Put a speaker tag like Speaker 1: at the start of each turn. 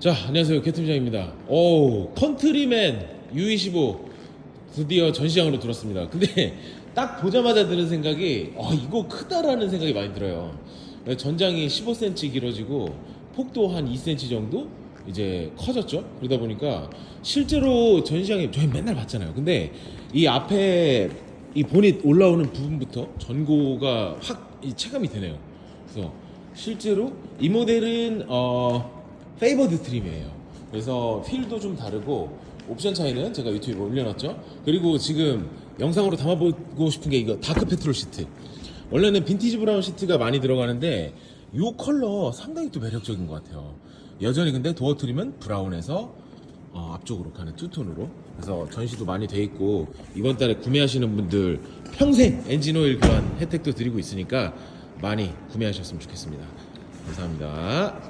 Speaker 1: 자, 안녕하세요. 개팀장입니다. 오, 컨트리맨 U25 드디어 전시장으로 들었습니다. 근데 딱 보자마자 드는 생각이, 아, 이거 크다라는 생각이 많이 들어요. 전장이 15cm 길어지고 폭도 한 2cm 정도 이제 커졌죠. 그러다 보니까 실제로 전시장에 저희 맨날 봤잖아요. 근데 이 앞에 이 보닛 올라오는 부분부터 전고가 확이 체감이 되네요. 그래서 실제로 이 모델은 어 페이버드 트림이에요. 그래서 필도 좀 다르고 옵션 차이는 제가 유튜브에 올려놨죠. 그리고 지금 영상으로 담아보고 싶은 게 이거 다크 페트롤 시트. 원래는 빈티지 브라운 시트가 많이 들어가는데 이 컬러 상당히 또 매력적인 것 같아요. 여전히 근데 도어 트림은 브라운에서 어, 앞쪽으로 가는 투톤으로 그래서 전시도 많이 돼 있고 이번 달에 구매하시는 분들 평생 엔진 오일 교환 혜택도 드리고 있으니까 많이 구매하셨으면 좋겠습니다. 감사합니다.